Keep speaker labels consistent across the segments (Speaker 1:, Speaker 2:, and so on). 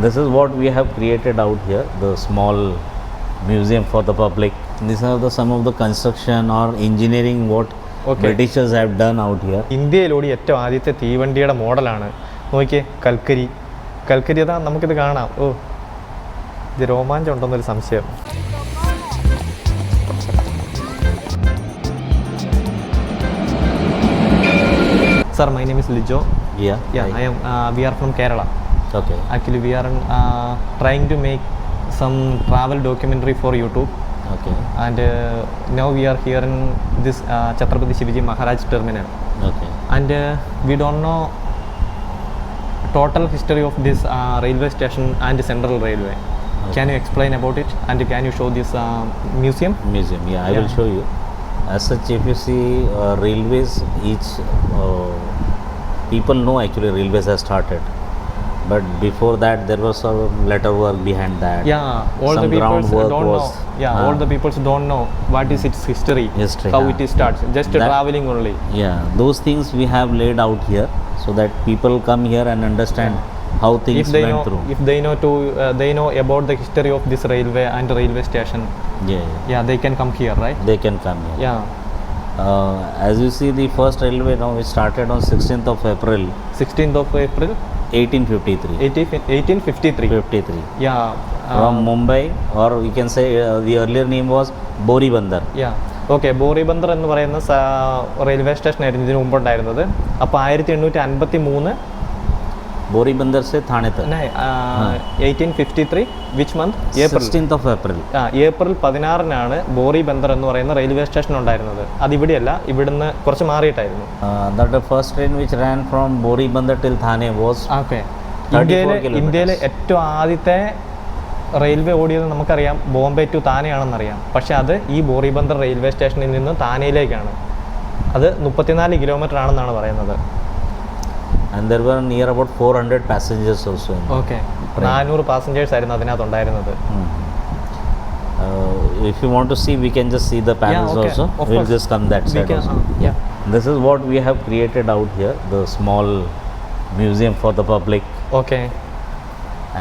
Speaker 1: This is what we have created out here, the small museum for the public. These are the some of the construction or engineering what
Speaker 2: Okay.
Speaker 1: Britishers have done out here.
Speaker 2: ഇന്ത്യയിലൂടെ ഏറ്റവും ആദ്യത്തെ തീവണ്ടിയുടെ മോഡലാണ് നോക്കിയേ കൽക്കരി കൽക്കരി അതാ നമുക്കിത് കാണാം ഓ ഇത് രോമാഞ്ചം ഉണ്ടെന്നൊരു സംശയം sir my
Speaker 1: name
Speaker 2: is
Speaker 1: Lijo.
Speaker 2: I am V R from Kerala
Speaker 1: Okay.
Speaker 2: Actually, we are uh, trying to make some travel documentary for YouTube.
Speaker 1: Okay.
Speaker 2: And uh, now we are here in this uh, Chhatrapati Shivaji Maharaj terminal.
Speaker 1: Okay.
Speaker 2: And uh, we don't know total history of this uh, railway station and Central Railway. Okay. Can you explain about it? And can you show this uh, museum?
Speaker 1: Museum. Yeah, I
Speaker 2: yeah.
Speaker 1: will show you. As such, if you see uh, railways, each uh, people know actually railways have started but before that, there was some letter work behind that.
Speaker 2: yeah all
Speaker 1: Some
Speaker 2: the people don't
Speaker 1: was-
Speaker 2: know yeah all
Speaker 1: Ah.
Speaker 2: the people don't know what is its history,
Speaker 1: History,
Speaker 2: how
Speaker 1: ah.
Speaker 2: it starts just
Speaker 1: That-
Speaker 2: traveling only
Speaker 1: Yeah, those things we have laid out here so that people come here and understand how things
Speaker 2: if they
Speaker 1: went
Speaker 2: know
Speaker 1: through.
Speaker 2: if they know to uh, they know about the history of this railway and railway station
Speaker 1: yeah, yeah,
Speaker 2: yeah they can come here right
Speaker 1: they can come here.
Speaker 2: yeah
Speaker 1: Uh, as you see, the first railway now it started on 16th of April
Speaker 2: 16th of April
Speaker 1: 1853.
Speaker 2: 18, 1853.
Speaker 1: 53.
Speaker 2: Yeah.
Speaker 1: From
Speaker 2: Uh,
Speaker 1: Mumbai, or we can say uh, the earlier name was Boribandar.
Speaker 2: yeah. Okay Boribandar എന്ന് പറയുന്ന railway station ആയിരുന്നു ഇതിനു മുമ്പുണ്ടായിരുന്നത് അപ്പോൾ ആയിരത്തി എണ്ണൂറ്റി അൻപത്തി മൂന്ന്
Speaker 1: Boribandar से थाने तक
Speaker 2: eighteen fifty three which month April
Speaker 1: 16th of April.
Speaker 2: ആ ഏപ്രിൽ പതിനാറിനാണ് ബോറി ബന്ദർ എന്ന് പറയുന്ന റെയിൽവേ സ്റ്റേഷൻ ഉണ്ടായിരുന്നത് അത് ഇവിടെയല്ല ഇവിടുന്ന് കുറച്ച് മാറിയിട്ടായിരുന്നു
Speaker 1: Uh, that the first train which ran from Boribandar till Thane was
Speaker 2: okay
Speaker 1: 34
Speaker 2: ഇന്ത്യയിലെ
Speaker 1: kilometers.
Speaker 2: ഇന്ത്യയിലെ ഏറ്റവും ആദ്യത്തെ റെയിൽവേ ഓടിയത് നമുക്കറിയാം ബോംബെ ടു താനെയാണെന്നറിയാം പക്ഷെ അത് ഈ ബോറിബന്ദർ റെയിൽവേ സ്റ്റേഷനിൽ നിന്ന് താനെയിലേക്കാണ് അത് മുപ്പത്തിനാല് കിലോമീറ്റർ ആണെന്നാണ് പറയുന്നത്
Speaker 1: And there were near about 400 passengers also. Okay.
Speaker 2: Okay നാനൂറ് പാസഞ്ചേഴ്സ് ആയിരുന്നു അതിനകത്ത് ഉണ്ടായിരുന്നത്
Speaker 1: Hmm. Uh, if you want to see, we can just see the panels
Speaker 2: okay,
Speaker 1: also.
Speaker 2: of
Speaker 1: We'll
Speaker 2: course.
Speaker 1: just come that side
Speaker 2: can-
Speaker 1: also.
Speaker 2: uh, yeah.
Speaker 1: This is what we have created out here, the small museum for the public,
Speaker 2: Okay.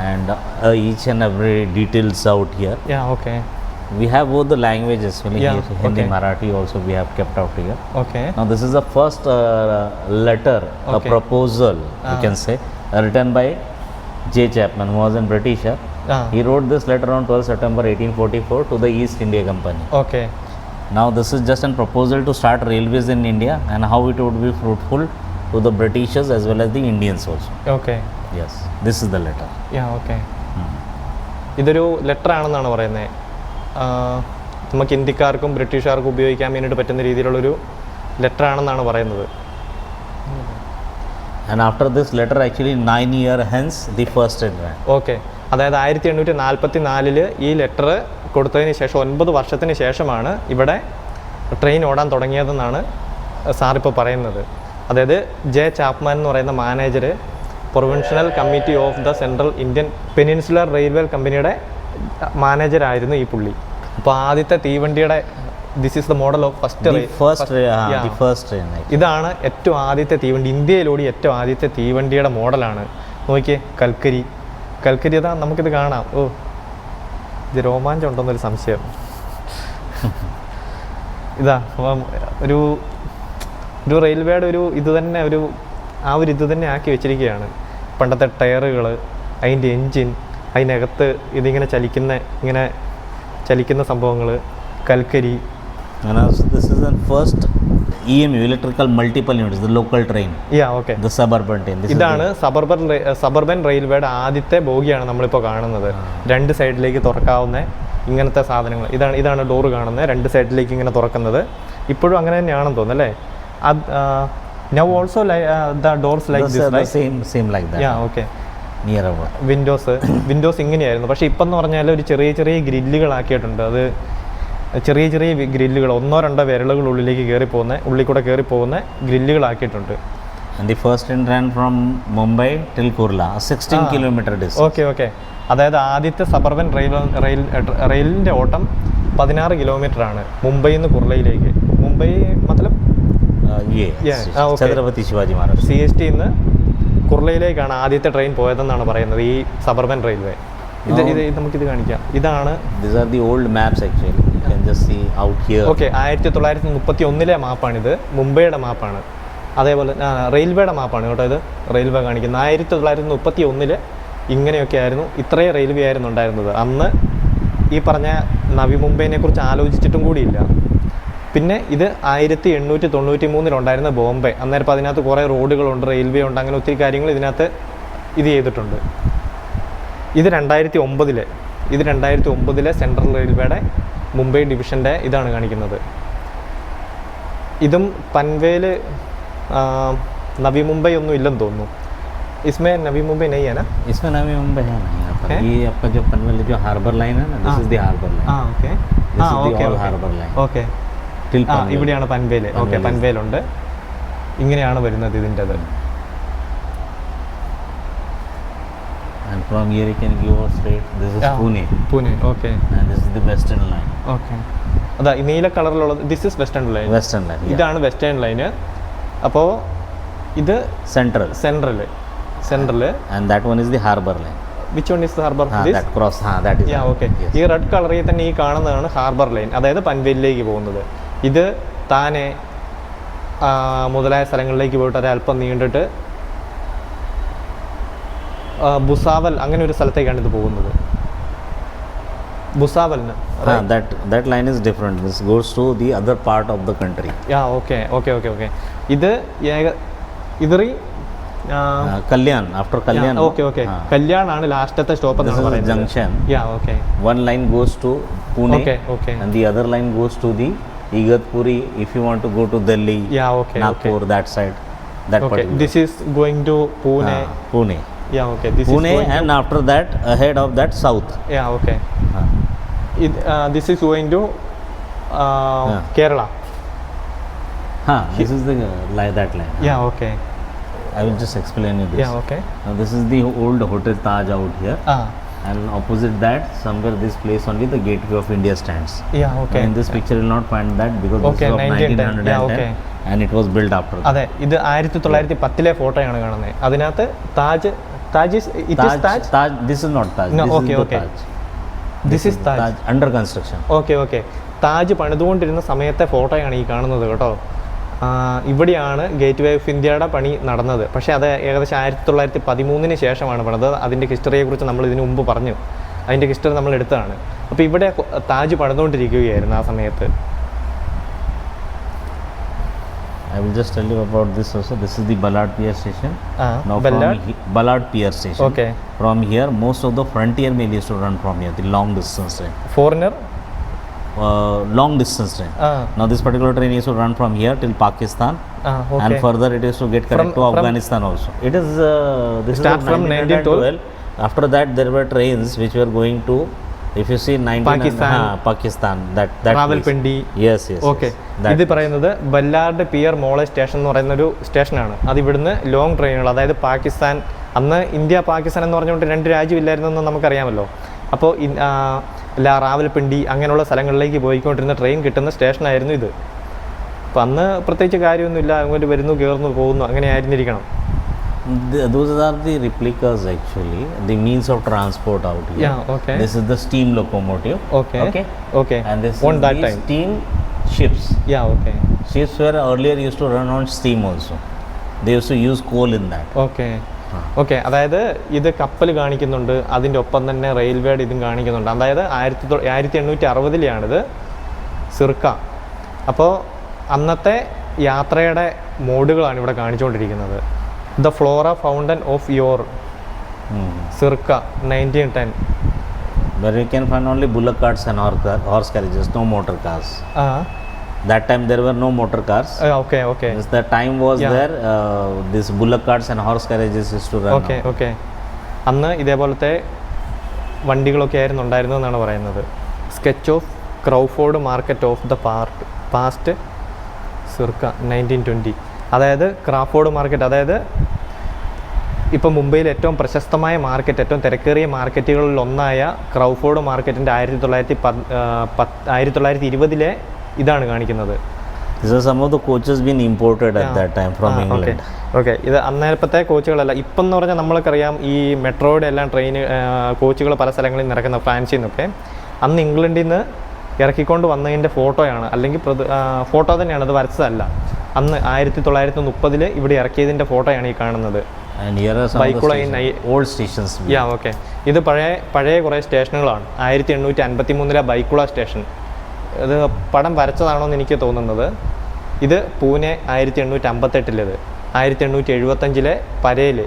Speaker 1: and uh, each and every details out here.
Speaker 2: Yeah. Okay
Speaker 1: We have both the languages, really,
Speaker 2: Yeah,
Speaker 1: here, Hindi,
Speaker 2: okay.
Speaker 1: Marathi also we have kept out here.
Speaker 2: Okay.
Speaker 1: Now this is the first uh, letter,
Speaker 2: okay.
Speaker 1: a proposal, you
Speaker 2: Ah.
Speaker 1: can say, uh, written by J. Chapman, who was a Britisher.
Speaker 2: ആ
Speaker 1: He wrote this letter on 12 September 1844 to the East India Company.
Speaker 2: Okay.
Speaker 1: Now this is just a proposal to start railways in India and how it would be fruitful to the Britishers as well as the Indians also.
Speaker 2: Okay.
Speaker 1: Yes, this is the letter.
Speaker 2: Yeah. Okay.
Speaker 1: Hmm.
Speaker 2: ഇതൊരു letter ആണെന്നാണ് പറയുന്നത് നമുക്ക് ഇന്ത്യക്കാർക്കും ബ്രിട്ടീഷുകാർക്കും ഉപയോഗിക്കാൻ വേണ്ടിയിട്ട് പറ്റുന്ന രീതിയിലുള്ളൊരു letter ആണെന്നാണ് പറയുന്നത്
Speaker 1: and after this letter actually nine year hence the first.
Speaker 2: Okay അതായത് ആയിരത്തി എണ്ണൂറ്റി നാൽപ്പത്തി നാലിൽ ഈ ലെറ്റർ കൊടുത്തതിന് ശേഷം ഒൻപത് വർഷത്തിന് ശേഷമാണ് ഇവിടെ ട്രെയിൻ ഓടാൻ തുടങ്ങിയതെന്നാണ് സാറിപ്പോൾ പറയുന്നത്. അതായത് ജെ ചാപ്മാൻ എന്ന് പറയുന്ന manager provincial committee of the central Indian peninsular railway കമ്പനിയുടെ മാനേജരായിരുന്നു ഈ പുള്ളി. അപ്പോൾ ആദ്യത്തെ തീവണ്ടിയുടെ this is
Speaker 1: the model of first first.
Speaker 2: ഇതാണ് ഏറ്റവും ആദ്യത്തെ തീവണ്ടി ഇന്ത്യയിലോടി ഏറ്റവും ആദ്യത്തെ തീവണ്ടിയുടെ മോഡലാണ്. നോക്കിയേ കൽക്കരി. കൽക്കരി അതാ നമുക്കിത് കാണാം. ഓ ഇത് രോമാഞ്ചം ഉണ്ടെന്നൊരു സംശയം. ഇതാ ഒരു ഒരു റെയിൽവേയുടെ ഒരു ഇത് തന്നെ ഒരു ആ ഒരു ഇത് തന്നെ ആക്കി വെച്ചിരിക്കുകയാണ്. പണ്ടത്തെ ടയറുകൾ അതിന്റെ എൻജിൻ അതിനകത്ത് ഇതിങ്ങനെ ചലിക്കുന്ന ഇങ്ങനെ ചലിക്കുന്ന സംഭവങ്ങൾ കൽക്കരി.
Speaker 1: This is first E M U electrical multiple units local train
Speaker 2: yeah okay
Speaker 1: the suburban. This
Speaker 2: ഇതാണ് സബർബൻ സബർബൻ റെയിൽവേയുടെ ആദ്യത്തെ ബോഗിയാണ് നമ്മളിപ്പോൾ കാണുന്നത്. രണ്ട് സൈഡിലേക്ക് തുറക്കാവുന്ന ഇങ്ങനത്തെ സാധനങ്ങൾ. ഇതാണ് ഇതാണ് ഡോറ് കാണുന്നത്. രണ്ട് സൈഡിലേക്ക് ഇങ്ങനെ തുറക്കുന്നത്. ഇപ്പോഴും അങ്ങനെ തന്നെയാണെന്ന് തോന്നുന്നു അല്ലേ? അത് now
Speaker 1: also the
Speaker 2: doors
Speaker 1: like
Speaker 2: same
Speaker 1: this same like
Speaker 2: yeah okay
Speaker 1: Near about
Speaker 2: windows windows ഇങ്ങനെയായിരുന്നു. പക്ഷേ ഇപ്പം എന്ന് പറഞ്ഞാൽ ഒരു ചെറിയ ചെറിയ ഗ്രില്ലുകളാക്കിയിട്ടുണ്ട്. അത് ചെറിയ ചെറിയ ഗ്രില്ലുകൾ ഒന്നോ രണ്ടോ വിരലുകൾ ഉള്ളിലേക്ക് കയറി പോകുന്ന ഉള്ളിൽ കൂടെ കയറി പോകുന്ന ഗ്രില്ലുകളാക്കിയിട്ടുണ്ട്
Speaker 1: the first till Kurla, a 16
Speaker 2: Ah.
Speaker 1: distance.
Speaker 2: Okay okay അതായത് ആദ്യത്തെ സബർബൻ റെയിൽ റെയിൽ റെയിലിന്റെ ഓട്ടം പതിനാറ് കിലോമീറ്റർ ആണ് മുംബൈയിൽ നിന്ന് കുർലയിലേക്ക് Mumbai മതലബ്?
Speaker 1: Chhatrapati Shivaji Maharaj.
Speaker 2: C S T നിന്ന് കുർളയിലേക്കാണ് ആദ്യത്തെ ട്രെയിൻ പോയതെന്നാണ് പറയുന്നത് ഈ സബർബൻ റെയിൽവേ. ഇത് ഇത് നമുക്കിത് കാണിക്കാം. ഇതാണ്. ഓക്കെ ആയിരത്തി തൊള്ളായിരത്തി മുപ്പത്തി ഒന്നിലെ മാപ്പാണിത്. മുംബൈയുടെ മാപ്പാണ്. അതേപോലെ റെയിൽവേയുടെ മാപ്പാണ് കേട്ടോ ഇത്. റെയിൽവേ കാണിക്കുന്നത്. ആയിരത്തി തൊള്ളായിരത്തി മുപ്പത്തി ഒന്നിൽ ഇങ്ങനെയൊക്കെ ആയിരുന്നു. ഇത്രയും റെയിൽവേ ആയിരുന്നു ഉണ്ടായിരുന്നത്. അന്ന് ഈ പറഞ്ഞ നവി മുംബൈനെ കുറിച്ച് ആലോചിച്ചിട്ടും കൂടിയില്ല. പിന്നെ ഇത് ആയിരത്തി എണ്ണൂറ്റി തൊണ്ണൂറ്റി മൂന്നിലുണ്ടായിരുന്ന ബോംബെ അന്നേരം ഇപ്പോൾ അതിനകത്ത് കുറേ റോഡുകളുണ്ട് റെയിൽവേ ഉണ്ട് അങ്ങനെ ഒത്തിരി കാര്യങ്ങൾ ഇതിനകത്ത് ഇത് ചെയ്തിട്ടുണ്ട് ഇത് രണ്ടായിരത്തി ഒമ്പതിലെ ഇത് രണ്ടായിരത്തി ഒമ്പതിലെ സെൻട്രൽ റെയിൽവേയുടെ മുംബൈ ഡിവിഷൻ്റെ ഇതാണ് കാണിക്കുന്നത് ഇതും പൻവേല് ആ, നവി മുംബൈ ഒന്നും ഇല്ലെന്ന് തോന്നുന്നു ഇസ്മേ നവി മുംബൈ നെയ്യാനാ
Speaker 1: इसमें नवी मुंबई है ना यहाँ पर
Speaker 2: है?
Speaker 1: ये आपका जो पनवेल जो हार्बर लाइन है ना दिस
Speaker 2: हाँ।
Speaker 1: इज द हार्बर लाइन
Speaker 2: ആ ഓക്കെ
Speaker 1: This
Speaker 2: ആ ഇവിടെയാണ് പൻവേൽ ഓക്കെ പൻവേലുണ്ട് ഇങ്ങനെയാണ് വരുന്നത്
Speaker 1: ഇതിന്റെ അതാ ഈ നീല കളറിലുള്ള this is western line western line
Speaker 2: ഇതാണ് വെസ്റ്റേൺ ലൈൻ അപ്പോ ഇത്
Speaker 1: central
Speaker 2: central central
Speaker 1: and that one is the harbour line
Speaker 2: which one
Speaker 1: is the harbour this that cross
Speaker 2: ആ
Speaker 1: ദാറ്റ്
Speaker 2: ഈ റെഡ് കളറിൽ തന്നെ ഈ കാണുന്നതാണ് ഹാർബർ ലൈൻ അതായത് പൻവേലിലേക്ക് പോകുന്നത്. ഇത് താനെ മുതലായ സ്ഥലങ്ങളിലേക്ക് പോയിട്ട് അതൽപ്പം നീണ്ടിട്ട് ബുസാവൽ അങ്ങനെ ഒരു സ്ഥലത്തേക്കാണ് ഇത് പോകുന്നത്.
Speaker 1: Junction Igatpuri if you want to go to Delhi,
Speaker 2: yeah, okay,
Speaker 1: Nagpur, okay. that side. That
Speaker 2: okay,
Speaker 1: particular.
Speaker 2: this is going to Pune.
Speaker 1: Ah, Pune.
Speaker 2: Yeah, okay. This
Speaker 1: Pune is and after that, ahead of that, south.
Speaker 2: Yeah, okay.
Speaker 1: Ah.
Speaker 2: It, uh, this is
Speaker 1: going
Speaker 2: to uh. Ah. Kerala.
Speaker 1: Huh, this is the uh, like that line.
Speaker 2: Yeah, okay.
Speaker 1: I will just explain you this.
Speaker 2: Yeah, okay.
Speaker 1: Now this is the old Hotel Taj out here.
Speaker 2: Ah.
Speaker 1: And opposite that, somewhere this place only the Gateway of India stands.
Speaker 2: Yeah, okay.
Speaker 1: In this picture, you will not find that because
Speaker 2: Okay,
Speaker 1: this is of
Speaker 2: 1910.
Speaker 1: 1910,
Speaker 2: Yeah, okay.
Speaker 1: and it was built after. that.
Speaker 2: അതെ ഇത് ആയിരത്തി തൊള്ളായിരത്തി പത്തിലെ ഫോട്ടോയാണ് കാണുന്നത് അതിനകത്ത് Taj Taj it is
Speaker 1: Taj,
Speaker 2: Taj
Speaker 1: Taj, This is not Taj.
Speaker 2: No,
Speaker 1: this
Speaker 2: okay,
Speaker 1: is
Speaker 2: okay.
Speaker 1: Taj.
Speaker 2: This is Taj
Speaker 1: Taj under construction.
Speaker 2: Okay okay Taj പണിതുകൊണ്ടിരുന്ന സമയത്തെ ഫോട്ടോയാണ് ഈ കാണുന്നത് കേട്ടോ ഇവിടെയാണ് ഗേറ്റ് വേ ഓഫ് ഇന്ത്യയുടെ പണി നടന്നത് പക്ഷേ അത് ഏകദേശം ആയിരത്തി തൊള്ളായിരത്തി പതിമൂന്നിന് ശേഷമാണ് പണിത് അതിന്റെ ഹിസ്റ്ററിയെക്കുറിച്ച് നമ്മൾ ഇതിനു മുമ്പ് പറഞ്ഞു അതിന്റെ ഹിസ്റ്ററി നമ്മൾ എടുത്തതാണ് അപ്പോൾ ഇവിടെ താജ് പണിതുകൊണ്ടിരിക്കുകയായിരുന്നു ആ സമയത്ത്
Speaker 1: I will just tell you about this also. This is the Ballard Pier station.
Speaker 2: ആ
Speaker 1: Now
Speaker 2: Ballard
Speaker 1: from Ballard Pier station.
Speaker 2: Okay.
Speaker 1: From here, most of the frontier mail used to run from here, the long distance train. Uh, long distance train.
Speaker 2: ആ
Speaker 1: Now this particular train used to run from here till Pakistan,
Speaker 2: uh,
Speaker 1: okay.
Speaker 2: and
Speaker 1: further it used to get connected to Afghanistan also. It is uh, this
Speaker 2: Start
Speaker 1: is
Speaker 2: from
Speaker 1: 1912. After that, there were trains which were going to, if you see 19
Speaker 2: Pakistan.
Speaker 1: uh, Pakistan, that that.
Speaker 2: Rawalpindi
Speaker 1: Yes, yes. Okay
Speaker 2: ഇത് പറയുന്നത് Ballard peer മോളെ station എന്ന് പറയുന്ന ഒരു സ്റ്റേഷനാണ് അത് ഇവിടുന്ന് long ട്രെയിനുകൾ അതായത് പാകിസ്ഥാൻ അന്ന് ഇന്ത്യ പാകിസ്ഥാൻ എന്ന് പറഞ്ഞുകൊണ്ട് രണ്ട് രാജ്യമില്ലായിരുന്നെന്ന് നമുക്കറിയാമല്ലോ അപ്പോൾ എല്ലാ റാവൽപിണ്ടി അങ്ങനെയുള്ള സ്ഥലങ്ങളിലേക്ക് പോയിക്കൊണ്ടിരുന്ന ട്രെയിൻ കിട്ടുന്ന സ്റ്റേഷനായിരുന്നു ഇത്. അപ്പം അന്ന് പ്രത്യേകിച്ച് കാര്യമൊന്നുമില്ല അങ്ങോട്ട് വരുന്നു കയറുന്നു പോകുന്നു അങ്ങനെ ആയിരുന്നിരിക്കണം. ഓക്കെ ഓക്കെ അതായത് ഇത് കപ്പൽ കാണിക്കുന്നുണ്ട് അതിന്റെ ഒപ്പം തന്നെ റെയിൽവേയുടെ ഇതും കാണിക്കുന്നുണ്ട്. അതായത് ആയിരത്തി ആയിരത്തി എണ്ണൂറ്റി അറുപതിലെയാണിത് സിർക്ക. അപ്പോൾ അന്നത്തെ യാത്രയുടെ മോഡുകളാണ് ഇവിടെ കാണിച്ചുകൊണ്ടിരിക്കുന്നത്. The Flora Fountain of
Speaker 1: yore.
Speaker 2: Circa nineteen ten
Speaker 1: Where you can find only bullock carts and horse, car- horse carriages, no motor cars.
Speaker 2: ആ.
Speaker 1: That time there were no motor cars.
Speaker 2: uh, okay okay
Speaker 1: Since the time was
Speaker 2: Yeah.
Speaker 1: there, uh, this bullock carts and horse carriages used to run.
Speaker 2: okay
Speaker 1: out.
Speaker 2: okay അന്ന് ഇതേപോലത്തെ വണ്ടികളൊക്കെ ആയിരുന്നു ഉണ്ടായിരുന്നതെന്നാണ് പറയുന്നത് sketch of Crawford market of the part past circa nineteen twenty അതായത് Crawford market അതായത് ഇപ്പം മുംബൈയിൽ ഏറ്റവും പ്രശസ്തമായ മാർക്കറ്റ് ഏറ്റവും തിരക്കേറിയ മാർക്കറ്റുകളിൽ ഒന്നായ ക്രൗഫോർഡ് മാർക്കറ്റിന്റെ ആയിരത്തി തൊള്ളായിരത്തി പത് ആയിരത്തി തൊള്ളായിരത്തി ഇരുപതിലെ ഇതാണ് കാണിക്കുന്നത്. ഓക്കെ. ഇത് അന്നേരത്തെ കോച്ചുകളല്ല. ഇപ്പം എന്ന് പറഞ്ഞാൽ നമ്മൾക്കറിയാം ഈ മെട്രോയുടെ എല്ലാം ട്രെയിൻ കോച്ചുകൾ പല സ്ഥലങ്ങളിൽ നിറക്കുന്ന ഇറക്കുന്ന ഫ്രാൻസിൽ നിന്നൊക്കെ അന്ന് ഇംഗ്ലണ്ടിൽ നിന്ന് ഇറക്കിക്കൊണ്ട് വന്നതിന്റെ ഫോട്ടോയാണ്. അല്ലെങ്കിൽ ഫോട്ടോ തന്നെയാണ്. അത് വരച്ചതല്ല. അന്ന് ആയിരത്തി തൊള്ളായിരത്തി മുപ്പതിൽ ഇവിടെ ഇറക്കിയതിന്റെ ഫോട്ടോയാണ് ഈ കാണുന്നത്. യാ ഓക്കെ ഇത് പഴയ പഴയ കുറേ സ്റ്റേഷനുകളാണ്. ആയിരത്തി എണ്ണൂറ്റി അൻപത്തി മൂന്നിലെ ബൈക്കുള സ്റ്റേഷൻ. ഇത് പടം വരച്ചതാണോ എന്ന് എനിക്ക് തോന്നുന്നത്. ഇത് പൂനെ ആയിരത്തി എണ്ണൂറ്റി അമ്പത്തെട്ടിലേത് ആയിരത്തി എണ്ണൂറ്റി എഴുപത്തഞ്ചിലെ പരേൽ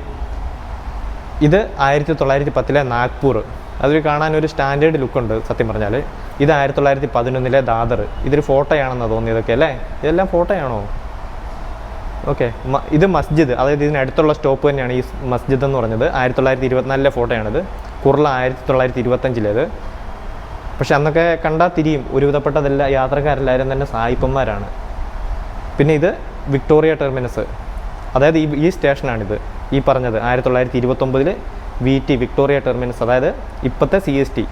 Speaker 2: ഇത് ആയിരത്തി തൊള്ളായിരത്തി പത്തിലെ നാഗ്പൂർ. അതിൽ കാണാൻ ഒരു സ്റ്റാൻഡേർഡ് ലുക്കുണ്ട് സത്യം പറഞ്ഞാൽ ഇത് ആയിരത്തി തൊള്ളായിരത്തി പതിനൊന്നിലെ ദാദർ. ഇതൊരു ഫോട്ടോയാണെന്ന് തോന്നിയതൊക്കെ അല്ലേ? ഇതെല്ലാം ഫോട്ടോയാണോ? ഓക്കെ. ഇത് മസ്ജിദ്. അതായത് ഇതിനടുത്തുള്ള സ്റ്റോപ്പ് തന്നെയാണ് ഈ മസ്ജിദ് എന്ന് പറഞ്ഞത്. ആയിരത്തി തൊള്ളായിരത്തി ഇരുപത്തിനാലിലെ ഫോട്ടോയാണിത്. കുർള ആയിരത്തി തൊള്ളായിരത്തി ഇരുപത്തഞ്ചിലേത് പക്ഷെ അന്നൊക്കെ കണ്ടാൽ തിരിയും. ഒരുവിധപ്പെട്ടതെല്ലാം യാത്രക്കാരെല്ലാവരും തന്നെ സായിപ്പന്മാരാണ്. പിന്നെ ഇത് വിക്ടോറിയ ടെർമിനസ്. അതായത് ഈ ഈ സ്റ്റേഷനാണിത്. ഈ പറഞ്ഞത് ആയിരത്തി തൊള്ളായിരത്തി ഇരുപത്തൊമ്പതിൽ വി ടി വിക്ടോറിയ ടെർമിനസ്. അതായത് ഇപ്പോഴത്തെ സി എസ് ടി.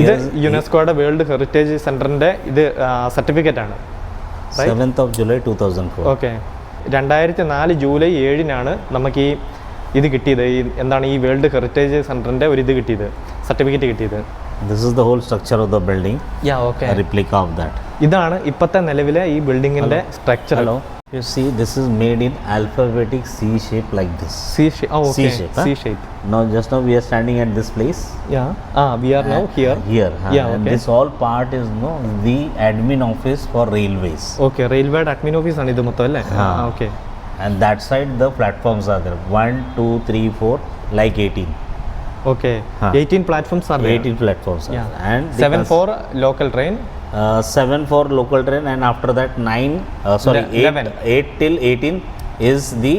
Speaker 2: ഇത് യുനെസ്കോയുടെ വേൾഡ് ഹെറിറ്റേജ് സെന്ററിന്റെ ഇത് സർട്ടിഫിക്കറ്റ് ആണ്
Speaker 1: 7th of July 2004.
Speaker 2: ഓക്കെ. രണ്ടായിരത്തി നാല് ജൂലൈ ഏഴിനാണ് നമുക്ക് ഈ ഇത് കിട്ടിയത് ഈ എന്താണ് ഈ വേൾഡ് ഹെറിറ്റേജ് സെന്ററിന്റെ ഒരു ഇത് കിട്ടിയത് സർട്ടിഫിക്കറ്റ് കിട്ടിയത്.
Speaker 1: This is the whole structure of the building
Speaker 2: yeah
Speaker 1: okay replica of that
Speaker 2: ഇതാണ് ഇപ്പോഴത്തെ നിലവിലെ ഈ ബിൽഡിങ്ങിന്റെ structure
Speaker 1: hello You see, this is made in alphabetic C shape like this.
Speaker 2: C okay
Speaker 1: C-shape, huh?
Speaker 2: C shape
Speaker 1: Now, just now we are standing at this place.
Speaker 2: Yeah ah we are now
Speaker 1: here And
Speaker 2: okay.
Speaker 1: this all part is no the admin office for railways.
Speaker 2: Okay റെയിൽവേയുടെ admin ഓഫീസാണ് ഇത് മൊത്തം അല്ലേ. Okay
Speaker 1: and that side the platforms are there 1 2 3 4 like 18
Speaker 2: okay huh.
Speaker 1: 18 platforms are 18 there. platforms yeah.
Speaker 2: and
Speaker 1: 7
Speaker 2: for local train
Speaker 1: uh, 7 for local train and after that 9 uh, sorry 8,
Speaker 2: 11.
Speaker 1: 8 till 18 is the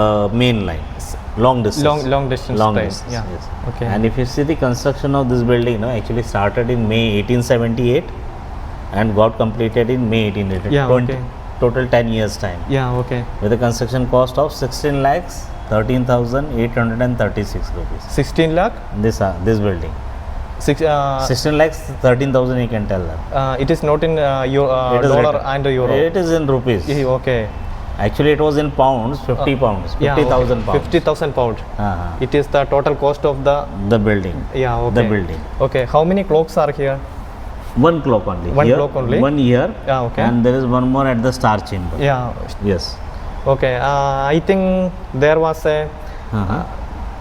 Speaker 1: uh, main line long distance
Speaker 2: long long distance
Speaker 1: long distance
Speaker 2: yeah.
Speaker 1: yes.
Speaker 2: okay
Speaker 1: and if you see the construction of this building you know actually started in may 1878 and got completed in may 1880
Speaker 2: yeah,
Speaker 1: 20,
Speaker 2: okay
Speaker 1: total 10 years time.
Speaker 2: Yeah, okay.
Speaker 1: With a construction cost of 16 lakhs 13,836 rupees.
Speaker 2: 16 lakh?
Speaker 1: This uh, this building.
Speaker 2: Six, uh,
Speaker 1: 16 lakhs 13,000 you can tell that.
Speaker 2: Uh, it is not
Speaker 1: in uh,
Speaker 2: your uh, dollar
Speaker 1: written.
Speaker 2: and euro.
Speaker 1: It is in rupees.
Speaker 2: Okay.
Speaker 1: Actually, it was in pounds, uh, 50 uh, pounds, 50,000 yeah,
Speaker 2: okay. pounds. 50,000 pounds.
Speaker 1: Uh-huh.
Speaker 2: It is the total cost of the...
Speaker 1: The building.
Speaker 2: Yeah,
Speaker 1: okay.
Speaker 2: The
Speaker 1: building.
Speaker 2: Okay, how many clocks are here?
Speaker 1: One clock only.
Speaker 2: One
Speaker 1: here,
Speaker 2: clock only?
Speaker 1: One year.
Speaker 2: Yeah, okay.
Speaker 1: And there is one more at the star chamber.
Speaker 2: Yeah.
Speaker 1: Yes.
Speaker 2: Okay. Uh, I think there was a
Speaker 1: Uh-huh.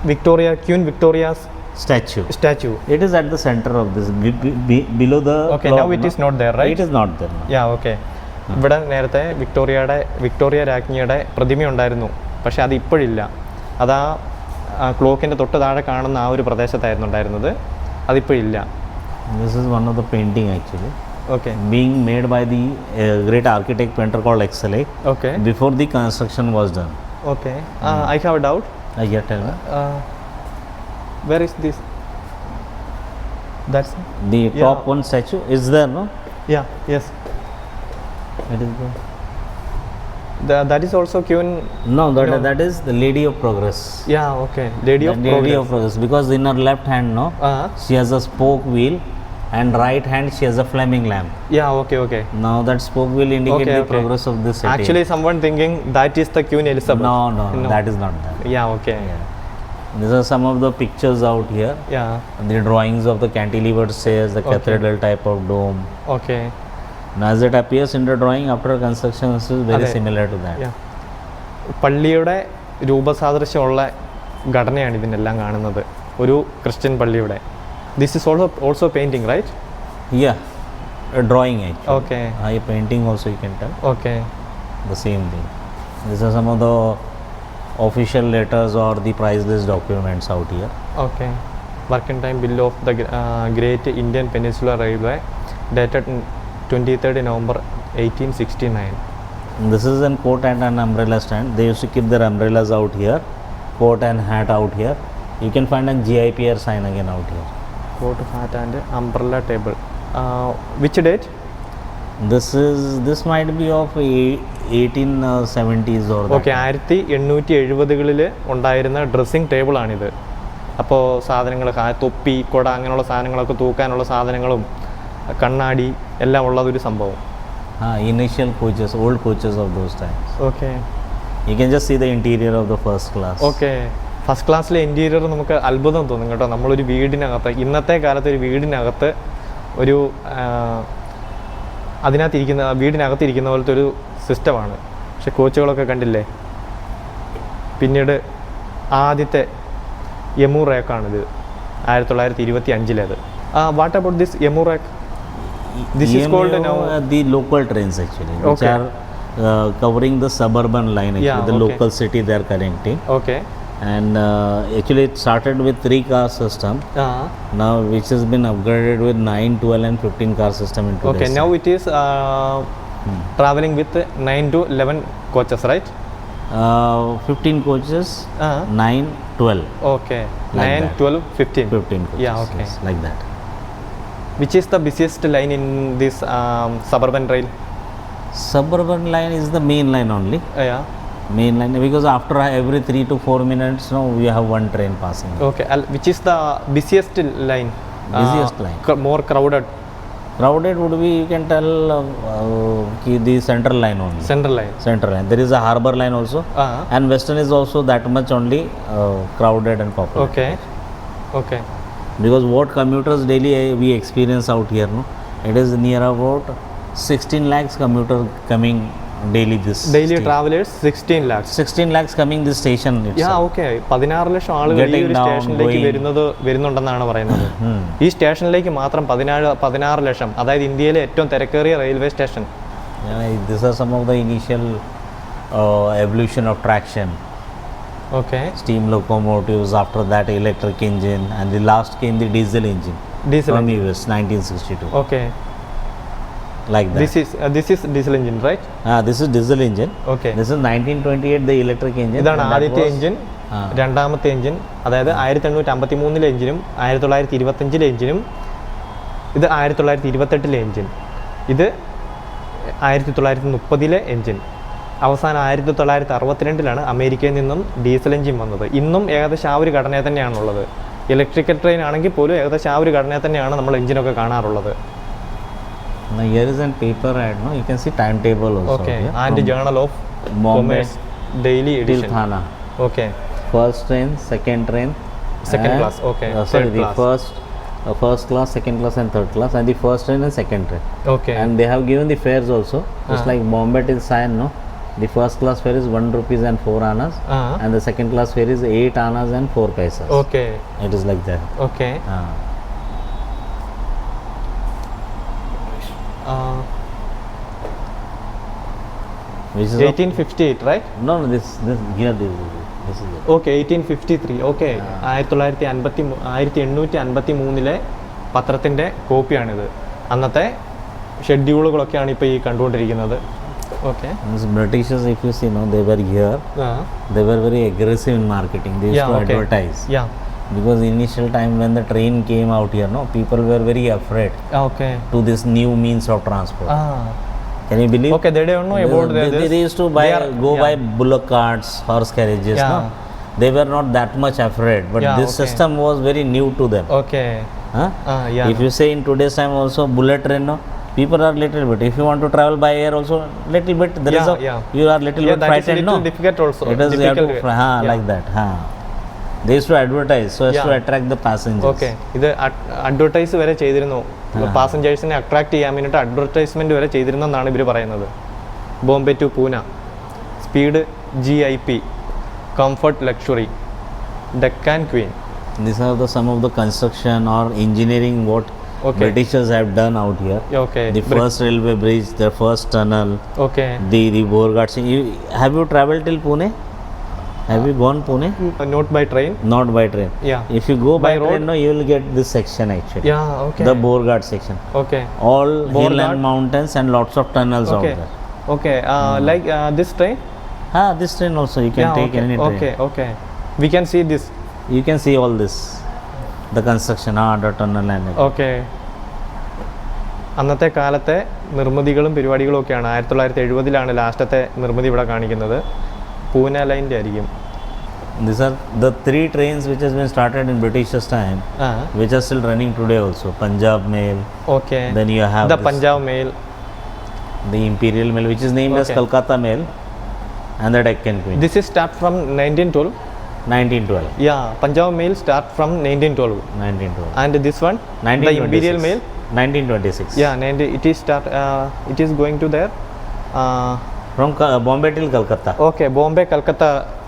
Speaker 2: Victoria Queen Victoria's
Speaker 1: Statue.
Speaker 2: Statue.
Speaker 1: It is at the center of this, be, be, be- below the.
Speaker 2: Okay,
Speaker 1: clock,
Speaker 2: now it
Speaker 1: no?
Speaker 2: is not there, right?
Speaker 1: It is not there. No.
Speaker 2: Yeah. Okay. ഇവിടെ നേരത്തെ വിക്ടോറിയയുടെ Victoria രാജ്ഞിയുടെ പ്രതിമ ഉണ്ടായിരുന്നു പക്ഷെ അത് ഇപ്പോഴില്ല അത് ആ ക്ലോക്കിന്റെ തൊട്ട് താഴെ കാണുന്ന ആ ഒരു പ്രദേശത്തായിരുന്നു ഉണ്ടായിരുന്നത് അതിപ്പോഴില്ല
Speaker 1: This is one of the painting actually.
Speaker 2: Okay.
Speaker 1: Being made by the uh, great architect painter called XLA.
Speaker 2: Okay.
Speaker 1: Before the construction was done.
Speaker 2: Okay. Mm. I have a doubt.
Speaker 1: Uh, yeah, tell me.
Speaker 2: Uh, where is this?
Speaker 1: That's the
Speaker 2: yeah.
Speaker 1: top one statue is there, no?
Speaker 2: Yeah. Yes.
Speaker 1: It is there.
Speaker 2: The, that is also Queen.
Speaker 1: No, that,
Speaker 2: no.
Speaker 1: that is the Lady of Progress.
Speaker 2: Yeah, okay. Lady
Speaker 1: of
Speaker 2: Lady Progress.
Speaker 1: Lady of Progress because in her left hand, no, uh -huh. she has a spoke wheel and right hand she has a flaming lamp.
Speaker 2: Yeah, okay, okay.
Speaker 1: Now that spoke will indicate
Speaker 2: Okay,
Speaker 1: the
Speaker 2: okay.
Speaker 1: progress of this city.
Speaker 2: Actually, someone thinking that is the Queen Elizabeth.
Speaker 1: no, no,
Speaker 2: No.
Speaker 1: that is not that.
Speaker 2: Yeah, okay. Yeah.
Speaker 1: These are some of the pictures out here.
Speaker 2: Yeah.
Speaker 1: The drawings of the cantilever says the
Speaker 2: Okay.
Speaker 1: cathedral type of dome.
Speaker 2: Okay.
Speaker 1: Now, as it appears in the drawing, after construction, this is very
Speaker 2: Are
Speaker 1: similar to that.
Speaker 2: Yeah. പള്ളിയുടെ രൂപസാദൃശ്യമുള്ള ഘടനയാണ് ഇതിനെല്ലാം കാണുന്നത് ഒരു Christian പള്ളിയുടെ This is also also painting, right?
Speaker 1: Yeah, a drawing actually.
Speaker 2: Okay.
Speaker 1: Ah, I painting also you can tell.
Speaker 2: Okay.
Speaker 1: The same thing. These are some of the official letters or the priceless documents out here.
Speaker 2: Okay. Working time bill of the uh, Great Indian Peninsula Railway dated 23rd November
Speaker 1: 1869. This is an coat and an umbrella stand. They used to keep their umbrellas out here, coat and hat out here. You can find a GIPR sign again out here.
Speaker 2: Coat hat and umbrella table. Which date
Speaker 1: This is this might be of a 1870s or that.
Speaker 2: Okay ആയിരത്തി എണ്ണൂറ്റി എഴുപതുകളിൽ ഉണ്ടായിരുന്ന dressing ടേബിളാണിത് അപ്പോൾ സാധനങ്ങൾ തൊപ്പി കുട അങ്ങനെയുള്ള സാധനങ്ങളൊക്കെ തൂക്കാനുള്ള സാധനങ്ങളും കണ്ണാടി എല്ലാം ഉള്ളതൊരു സംഭവം.
Speaker 1: ആ initial coaches old coaches of those times
Speaker 2: okay
Speaker 1: you can just see the interior of the first class
Speaker 2: okay first ക്ലാസ്സിലെ ഇന്റീരിയർ നമുക്ക് അത്ഭുതം തോന്നും കേട്ടോ. നമ്മളൊരു വീടിനകത്ത് ഇന്നത്തെ കാലത്ത് ഒരു വീടിനകത്ത് ഒരു അതിനകത്തിരിക്കുന്ന വീടിനകത്തിരിക്കുന്ന പോലത്തെ ഒരു സിസ്റ്റമാണ് പക്ഷെ കോച്ചുകളൊക്കെ കണ്ടില്ലേ? പിന്നീട് ആദ്യത്തെ യമു റേക്കാണിത് ആയിരത്തി തൊള്ളായിരത്തി ഇരുപത്തി അഞ്ചിലേത് what about this
Speaker 1: EMU
Speaker 2: rake
Speaker 1: are the local trains actually, which
Speaker 2: Okay.
Speaker 1: are uh, covering the suburban line
Speaker 2: Yeah,
Speaker 1: the
Speaker 2: okay.
Speaker 1: local city they are connecting.
Speaker 2: Okay
Speaker 1: and uh, actually it started with three car system.
Speaker 2: Uh-huh.
Speaker 1: now which has been upgraded with 9 12 and 15 car system in today's
Speaker 2: okay now it is uh,
Speaker 1: hmm.
Speaker 2: traveling with 9 to 11 coaches right?
Speaker 1: Uh, 15 coaches
Speaker 2: uh-huh.
Speaker 1: 9 12
Speaker 2: okay
Speaker 1: like
Speaker 2: 9
Speaker 1: that.
Speaker 2: 12 15
Speaker 1: 15 coaches,
Speaker 2: yeah okay.
Speaker 1: yes, like that.
Speaker 2: Which is the busiest line in this um, suburban rail?
Speaker 1: Suburban line is the main line only.
Speaker 2: Uh, yeah.
Speaker 1: Main line because after every 3 to 4 minutes, now we have one train passing.
Speaker 2: Okay. Which is the busiest line?
Speaker 1: Busiest line.
Speaker 2: cr- more crowded.
Speaker 1: Crowded would be, you can tell, uh, uh, the central line only.
Speaker 2: Central line.
Speaker 1: Central line. There is a harbor line also.
Speaker 2: Ah.
Speaker 1: And western is also that much only uh, crowded and popular.
Speaker 2: Okay. Okay.
Speaker 1: Because what commuters daily uh, we experience out here, no? It is near about 16 lakhs commuter coming daily this
Speaker 2: daily travellers sixteen lakhs
Speaker 1: sixteen lakhs coming this station
Speaker 2: okay പതിനാറ് ലക്ഷം ആളുകൾ ഈ സ്റ്റേഷനിലേക്ക് വരുന്നത് വരുന്നുണ്ടെന്നാണ് പറയുന്നത്. ഈ സ്റ്റേഷനിലേക്ക് മാത്രം പതിനാറ് പതിനാറ് ലക്ഷം അതായത് ഇന്ത്യയിലെ ഏറ്റവും തിരക്കേറിയ railway
Speaker 1: station. This are some of the initial evolution of traction
Speaker 2: okay
Speaker 1: steam locomotives after that electric engine and the last came the diesel engine
Speaker 2: diesel
Speaker 1: U S nineteen
Speaker 2: sixty two okay
Speaker 1: Like that.
Speaker 2: This is uh, this is diesel engine, right?
Speaker 1: Ah, this is diesel engine.
Speaker 2: Okay.
Speaker 1: This is 1928 the electric engine.
Speaker 2: ഇതാണ് ആദ്യത്തെ engine. രണ്ടാമത്തെ engine അതായത് ആയിരത്തി എണ്ണൂറ്റി അമ്പത്തി മൂന്നിലെ എഞ്ചിനും ആയിരത്തി തൊള്ളായിരത്തി ഇരുപത്തഞ്ചിലെ എഞ്ചിനും ഇത് ആയിരത്തി തൊള്ളായിരത്തി ഇരുപത്തെട്ടിലെ എഞ്ചിൻ ഇത് ആയിരത്തി തൊള്ളായിരത്തി മുപ്പതിലെ എഞ്ചിൻ അവസാനം ആയിരത്തി തൊള്ളായിരത്തി അറുപത്തിരണ്ടിലാണ് അമേരിക്കയിൽ നിന്നും ഡീസൽ എഞ്ചിൻ വന്നത് ഇന്നും ഏകദേശം ആ ഒരു ഘടനയെ തന്നെയാണുള്ളത് ഇലക്ട്രിക്കൽ ട്രെയിൻ ആണെങ്കിൽ പോലും ഏകദേശം ആ ഒരു ഘടനയെ തന്നെയാണ് നമ്മൾ എഞ്ചിനൊക്കെ കാണാറുള്ളത്
Speaker 1: Now here is a paper and. You can see timetable also. Okay.
Speaker 2: And
Speaker 1: the
Speaker 2: Journal of
Speaker 1: Bombay
Speaker 2: Daily Edition.
Speaker 1: Till Thana.
Speaker 2: Okay.
Speaker 1: First train, second train.
Speaker 2: Second
Speaker 1: and,
Speaker 2: class. Okay.
Speaker 1: Uh, sorry,
Speaker 2: third
Speaker 1: the
Speaker 2: class.
Speaker 1: first. Uh, first class, second class, and third class, and the first train and second train.
Speaker 2: Okay.
Speaker 1: And they have given the fares also, just
Speaker 2: uh -huh.
Speaker 1: like Bombay till Sion, no? The first class fare is 1 rupees and 4 annas.
Speaker 2: uh -huh.
Speaker 1: and the second class fare is 8 annas and 4 paisas.
Speaker 2: Okay.
Speaker 1: It is like that. Okay. Uh -huh.
Speaker 2: This is 1858, right?
Speaker 1: No, no, this, this here this, this is it.
Speaker 2: Okay eighteen fifty three okay ആയിരത്തി തൊള്ളായിരത്തി അൻപത്തി ആയിരത്തി എണ്ണൂറ്റി അൻപത്തി മൂന്നിലെ പത്രത്തിന്റെ കോപ്പിയാണിത് അന്നത്തെ ഷെഡ്യൂളുകളൊക്കെയാണ് ഇപ്പോൾ ഈ കണ്ടുകൊണ്ടിരിക്കുന്നത് Okay.
Speaker 1: As Britishers, if you see, no, they were here. Uh-huh. They were very aggressive in marketing. They used
Speaker 2: yeah,
Speaker 1: to
Speaker 2: okay.
Speaker 1: advertise.
Speaker 2: Yeah.
Speaker 1: because initial time when the train came out here no people were very afraid
Speaker 2: okay
Speaker 1: to this new means of transport ah. Can you believe?
Speaker 2: Okay, they don't know
Speaker 1: they,
Speaker 2: about
Speaker 1: they, this. They used to buy, are, go yeah. bullock carts, horse carriages.
Speaker 2: Yeah.
Speaker 1: No? They were not that much afraid, but
Speaker 2: yeah,
Speaker 1: this
Speaker 2: okay.
Speaker 1: system was very new to them.
Speaker 2: Okay.
Speaker 1: Huh?
Speaker 2: Uh, yeah,
Speaker 1: if no. you say in today's time also bullet train, no? people are little bit if you want to travel by air also little bit there
Speaker 2: yeah, is
Speaker 1: a
Speaker 2: yeah.
Speaker 1: you are little
Speaker 2: yeah,
Speaker 1: bit frightened no
Speaker 2: difficult also
Speaker 1: it is difficult you have to,
Speaker 2: ha,
Speaker 1: like that ha. They used to advertise so as to attract the passengers.
Speaker 2: Okay. ഇത് advertise വരെ ചെയ്തിരുന്നു പാസഞ്ചേഴ്സിനെ attract ചെയ്യാൻ വേണ്ടിയിട്ട് advertisement വരെ ചെയ്തിരുന്നെന്നാണ് ഇവർ പറയുന്നത് Bombay to Poona speed G I P comfort luxury Deccan Queen
Speaker 1: These are the some of the construction or engineering what
Speaker 2: Okay.
Speaker 1: Britishers have done out here.
Speaker 2: Okay.
Speaker 1: The first railway bridge, the first tunnel,
Speaker 2: Okay.
Speaker 1: the the Borghat. Singh. You, have you traveled till Pune? Have you gone Pune?
Speaker 2: Not by train.
Speaker 1: Not by train.
Speaker 2: Yeah.
Speaker 1: If you go by,
Speaker 2: By road?
Speaker 1: train, no, you will get this section actually.
Speaker 2: Yeah. Okay.
Speaker 1: The Borghat section.
Speaker 2: Okay.
Speaker 1: All hill
Speaker 2: Borghat?
Speaker 1: and mountains and lots of tunnels
Speaker 2: okay.
Speaker 1: out there.
Speaker 2: Okay. Uh, mm. Like uh, this train.
Speaker 1: Ah, this train also you can yeah, take okay. any train.
Speaker 2: Okay. Okay. We can see this.
Speaker 1: You can see all this, the construction, ah, the tunnel and everything.
Speaker 2: Okay. അന്നത്തെ കാലത്തെ നിർമ്മിതികളും പരിപാടികളും ഒക്കെയാണ് ആയിരത്തി തൊള്ളായിരത്തി എഴുപതിലാണ് ലാസ്റ്റത്തെ നിർമ്മിതി ഇവിടെ കാണിക്കുന്നത് പൂന ലൈന്റെ ആയിരിക്കും
Speaker 1: These are the three trains which has been started in British's time,
Speaker 2: uh-huh.
Speaker 1: which are still running today also. Punjab Mail.
Speaker 2: Okay.
Speaker 1: Then you have
Speaker 2: the
Speaker 1: this,
Speaker 2: Punjab Mail.
Speaker 1: The Imperial Mail, which is named
Speaker 2: okay.
Speaker 1: as Kolkata Mail, and the Deccan Queen.
Speaker 2: This is start from 1912.
Speaker 1: 1912.
Speaker 2: Yeah, Punjab Mail start from 1912.
Speaker 1: 1912.
Speaker 2: And this one,
Speaker 1: 1926.
Speaker 2: the Imperial Mail.
Speaker 1: 1926.
Speaker 2: Yeah, and it is start. Uh, it is going to there. Uh,
Speaker 1: from Bombay till Kolkata.
Speaker 2: Okay, Bombay Kolkata.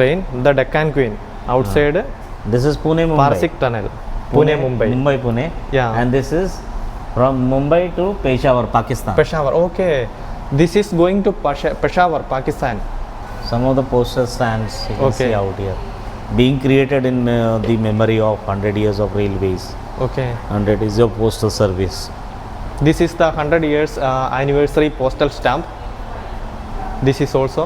Speaker 2: Train. The Deccan Queen outside
Speaker 1: This is Pune, Mumbai.
Speaker 2: Parsik Tunnel, Pune, Mumbai.
Speaker 1: Mumbai, Pune.
Speaker 2: Yeah.
Speaker 1: And this is from Mumbai to Peshawar, Pakistan.
Speaker 2: Peshawar. Okay, this is going to Peshawar, Pakistan.
Speaker 1: Some of the postal stamps you can
Speaker 2: Okay.
Speaker 1: see out here. Being created in uh, the memory of 100 years of railways.
Speaker 2: Okay,
Speaker 1: 100 is your postal service.
Speaker 2: this is the 100 years uh, anniversary postal stamp. This is also.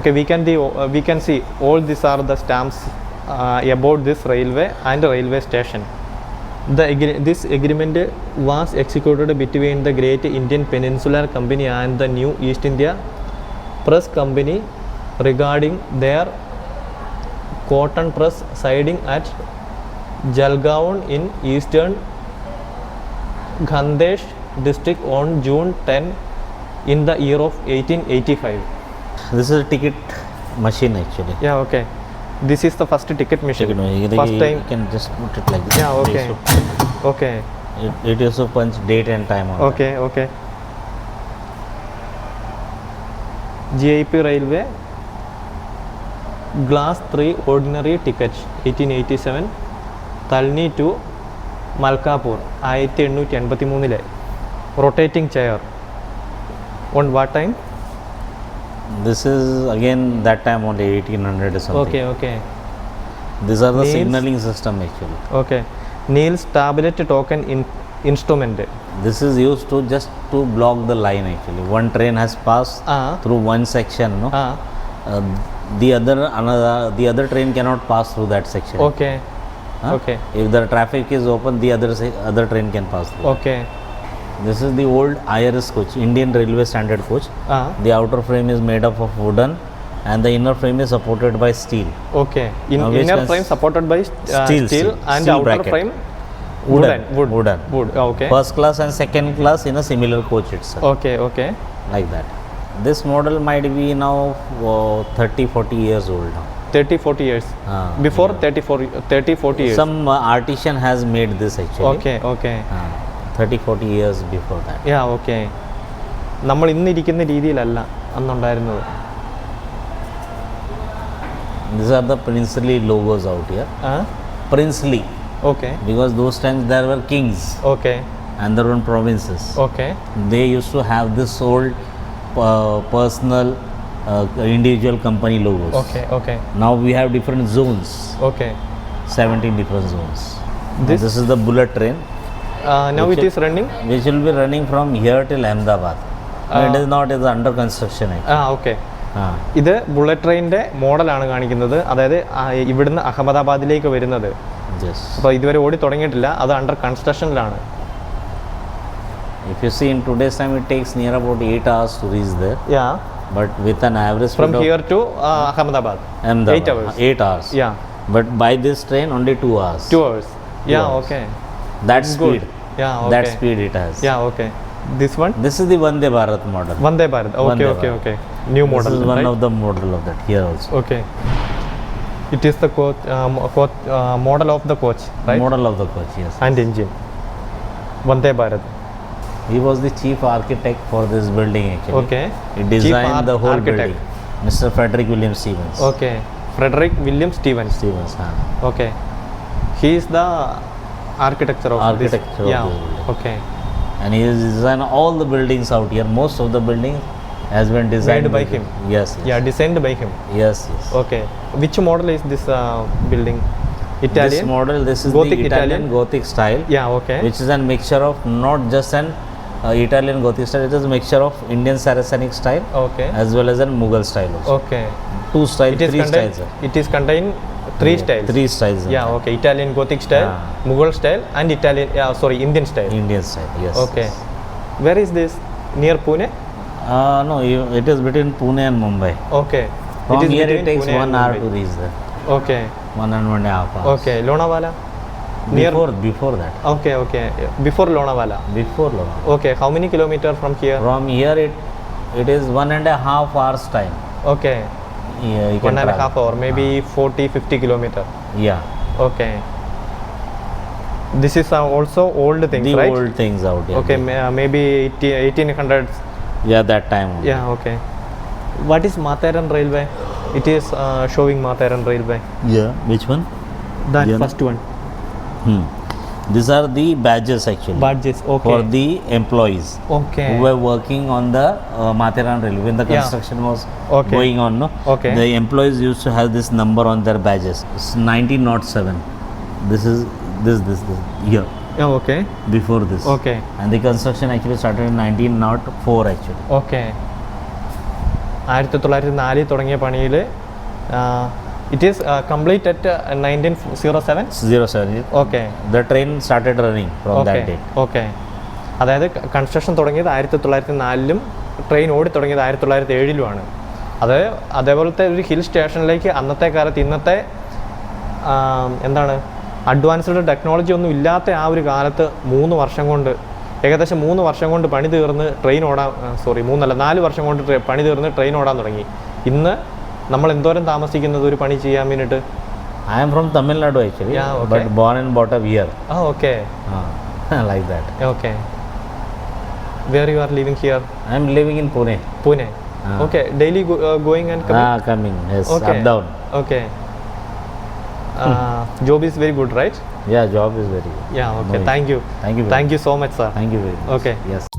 Speaker 2: Okay, we can the uh, we can see all these are the stamps uh, about this railway and railway station. The this agreement was executed between the Great Indian Peninsular Company and the New East India Press Company regarding their cotton press siding at Jalgaon in eastern Ghandesh district on June 10 in the year of 1885.
Speaker 1: This is a ticket machine actually.
Speaker 2: Yeah, okay. This is the first ticket machine.
Speaker 1: Ticket machine.
Speaker 2: First
Speaker 1: you can just put it like this.
Speaker 2: Yeah, okay.
Speaker 1: used
Speaker 2: Okay,
Speaker 1: It, it used punch date and time on that.
Speaker 2: okay, okay. GIP Railway Glass 3 Ordinary Tickets 1887 Talni to Malkapur ആയിരത്തി എണ്ണൂറ്റി എൺപത്തി മൂന്നിലെ rotating chair on what time
Speaker 1: This is again that time only 1800 or something.
Speaker 2: Okay, okay.
Speaker 1: These are the
Speaker 2: Niels-
Speaker 1: signaling system actually.
Speaker 2: Okay. nails, tablet token in instrument.
Speaker 1: This is used to just to block the line actually. One train has passed
Speaker 2: ah.
Speaker 1: through one section, no?
Speaker 2: Ah.
Speaker 1: Uh, the other another the other train cannot pass through that section.
Speaker 2: Okay.
Speaker 1: Huh?
Speaker 2: Okay.
Speaker 1: If the traffic is open, the other other train can pass through.
Speaker 2: Okay.
Speaker 1: This is the old IRS coach, Indian Railway Standard coach.
Speaker 2: Uh-huh.
Speaker 1: The outer frame is made up of wooden and the inner frame is supported by steel.
Speaker 2: Okay.
Speaker 1: In, uh,
Speaker 2: inner
Speaker 1: frame
Speaker 2: supported by uh,
Speaker 1: steel, steel,
Speaker 2: and
Speaker 1: steel
Speaker 2: outer
Speaker 1: bracket.
Speaker 2: frame
Speaker 1: wooden.
Speaker 2: Wooden. Wood.
Speaker 1: Wooden.
Speaker 2: Wood. Ah, okay.
Speaker 1: First class and second class in a similar coach itself.
Speaker 2: Okay. Okay.
Speaker 1: Like that. This model might be now uh, 30, 40 years old now.
Speaker 2: 30 40 years
Speaker 1: uh,
Speaker 2: before
Speaker 1: yeah.
Speaker 2: 30 40, 30 40 years
Speaker 1: some uh, artisan has made this actually
Speaker 2: okay okay
Speaker 1: uh. 30 40 years before that.
Speaker 2: Yeah okay നമ്മൾ ഇന്നിരിക്കുന്ന രീതിയിലല്ല അന്നുണ്ടായിരുന്നത്
Speaker 1: These are the princely logos out here.
Speaker 2: ആ
Speaker 1: Princely,
Speaker 2: Okay.
Speaker 1: because those times there were kings
Speaker 2: Okay.
Speaker 1: and their own provinces.
Speaker 2: Okay.
Speaker 1: They used to have this old uh, personal, uh, individual company logos.
Speaker 2: Okay. Okay.
Speaker 1: Now we have different zones,
Speaker 2: Okay.
Speaker 1: 17 different zones.
Speaker 2: This-
Speaker 1: this is the bullet train,
Speaker 2: now
Speaker 1: it,
Speaker 2: it
Speaker 1: is-
Speaker 2: running?
Speaker 1: which will be running from here till Ahmedabad. Uh, it
Speaker 2: Ah.
Speaker 1: is not. It is under construction. actually. Ah.
Speaker 2: ഇത് bullet model. മോഡലാണ് കാണിക്കുന്നത് അതായത് ഇവിടുന്ന് അഹമ്മദാബാദിലേക്ക് വരുന്നത്. അപ്പോൾ ഇതുവരെ ഓടി തുടങ്ങിയിട്ടില്ല അത് അണ്ടർ കൺസ്ട്രക്ഷനിലാണ്
Speaker 1: If you see in today's time, it takes near about 8 hours to reach there.
Speaker 2: Yeah
Speaker 1: But with an average
Speaker 2: from
Speaker 1: here to
Speaker 2: here to Ahmedabad
Speaker 1: Ahmedabad,
Speaker 2: 8 hours.
Speaker 1: 8 hours.
Speaker 2: Yeah
Speaker 1: But by this train, only 2 hours.
Speaker 2: 2
Speaker 1: hours
Speaker 2: yeah.
Speaker 1: Okay
Speaker 2: That
Speaker 1: speed.
Speaker 2: Good.
Speaker 1: Yeah,
Speaker 2: okay.
Speaker 1: That speed it has.
Speaker 2: Yeah, okay. This one?
Speaker 1: This is the Vande Bharat model.
Speaker 2: Vande Bharat. Okay,
Speaker 1: Vande
Speaker 2: okay,
Speaker 1: Bharat.
Speaker 2: okay. New
Speaker 1: model.
Speaker 2: This
Speaker 1: is one right? of the model of that here also.
Speaker 2: Okay. It is the coach, um, coach uh, model of the coach, right?
Speaker 1: Model of the coach, yes.
Speaker 2: And yes. engine. Vande Bharat.
Speaker 1: He was the chief architect for this building actually.
Speaker 2: Okay.
Speaker 1: He designed the whole
Speaker 2: architect.
Speaker 1: building. Mr. Frederick William Stevens.
Speaker 2: Okay. Frederick William Stevens.
Speaker 1: Stevens, huh?
Speaker 2: Okay. He is the
Speaker 1: architecture of
Speaker 2: architecture
Speaker 1: this. yeah
Speaker 2: okay.
Speaker 1: And he has designed all the buildings out here. Most of the buildings has been designed Made
Speaker 2: by him?
Speaker 1: Yes, yes,
Speaker 2: yeah designed by him?
Speaker 1: Yes yes.
Speaker 2: Okay. Which model is this uh,
Speaker 1: building?
Speaker 2: Italian?
Speaker 1: this model this is
Speaker 2: gothic
Speaker 1: the Italian,
Speaker 2: Italian,
Speaker 1: gothic style
Speaker 2: yeah okay.
Speaker 1: which is a mixture of not just an uh, Italian gothic style it is a mixture of Indian Saracenic style
Speaker 2: okay.
Speaker 1: as well as a Mughal style also.
Speaker 2: okay.
Speaker 1: Two styles three styles
Speaker 2: it is contained Three styles.
Speaker 1: Three styles.
Speaker 2: Yeah,
Speaker 1: okay.
Speaker 2: Italian Gothic style, yeah.
Speaker 1: Mughal
Speaker 2: style, and Italian, yeah, sorry, Indian style.
Speaker 1: Indian style, yes.
Speaker 2: Okay. Yes. Where is this? Near Pune?
Speaker 1: Uh, no, it is between Pune and Mumbai.
Speaker 2: Okay.
Speaker 1: From here it takes Pune one hour to reach there.
Speaker 2: Okay.
Speaker 1: One and one and a half hours.
Speaker 2: Okay. Lonavala? Near
Speaker 1: before, before that.
Speaker 2: Okay, okay. Before Lonavala?
Speaker 1: Before Lonavala.
Speaker 2: Okay. How many kilometers from here?
Speaker 1: From here it it is one and a half hours time.
Speaker 2: Okay.
Speaker 1: Yeah, you can
Speaker 2: one and a half hour, maybe 40, 50 kilometer.
Speaker 1: Yeah,
Speaker 2: Okay. This is uh, also old things,
Speaker 1: the
Speaker 2: right?
Speaker 1: old things out here.
Speaker 2: Okay, may, uh, maybe 80, 1800s.
Speaker 1: Yeah, that time. only.
Speaker 2: Yeah, okay. What is Matharan Railway? It is uh, showing Matharan Railway.
Speaker 1: Yeah. Which one?
Speaker 2: That
Speaker 1: Yeah.
Speaker 2: first one.
Speaker 1: Hmm. These are the badges actually
Speaker 2: Badges. Okay.
Speaker 1: for the employees
Speaker 2: okay.
Speaker 1: who were working on the uh, Mathiran railway when the
Speaker 2: Yeah.
Speaker 1: construction was
Speaker 2: Okay.
Speaker 1: going on. No.
Speaker 2: Okay.
Speaker 1: The employees used to have this number on their badges. It's 1907. This is this this this year
Speaker 2: Yeah, okay.
Speaker 1: before this.
Speaker 2: Okay.
Speaker 1: And the construction actually started in 1904 actually.
Speaker 2: Okay ആയിരത്തി തൊള്ളായിരത്തി നാലിൽ തുടങ്ങിയ പണിയിൽ it is complete at nineteen zero seven
Speaker 1: 07.
Speaker 2: Okay
Speaker 1: The train started running from
Speaker 2: okay
Speaker 1: that date.
Speaker 2: Okay. അതായത് construction തുടങ്ങിയത് ആയിരത്തി തൊള്ളായിരത്തി നാലിലും train ഓടി തുടങ്ങിയത് ആയിരത്തി തൊള്ളായിരത്തി ഏഴിലുമാണ് അത് അതേപോലത്തെ ഒരു ഹിൽ സ്റ്റേഷനിലേക്ക് അന്നത്തെ കാലത്ത് ഇന്നത്തെ എന്താണ് അഡ്വാൻസ്ഡ് ടെക്നോളജി ഒന്നും ഇല്ലാത്ത ആ ഒരു കാലത്ത് മൂന്ന് വർഷം കൊണ്ട് ഏകദേശം മൂന്ന് വർഷം കൊണ്ട് പണി തീർന്ന് ട്രെയിൻ ഓടാൻ സോറി മൂന്നല്ല നാല് വർഷം കൊണ്ട് പണി തീർന്ന് ട്രെയിൻ ഓടാൻ തുടങ്ങി ഇന്ന് നമ്മൾ എന്തോരം താമസിക്കുന്നത് ഒരു പണി ചെയ്യാൻ വേണ്ടിട്ട്
Speaker 1: I am from Tamil Nadu actually but born and brought of here
Speaker 2: ah okay
Speaker 1: ah that
Speaker 2: okay where you are living here
Speaker 1: I am living in Pune
Speaker 2: Pune okay daily going and coming
Speaker 1: yes up down
Speaker 2: okay job is very good right
Speaker 1: yeah job is very
Speaker 2: yeah okay thank you so much sir
Speaker 1: thank very
Speaker 2: okay
Speaker 1: yes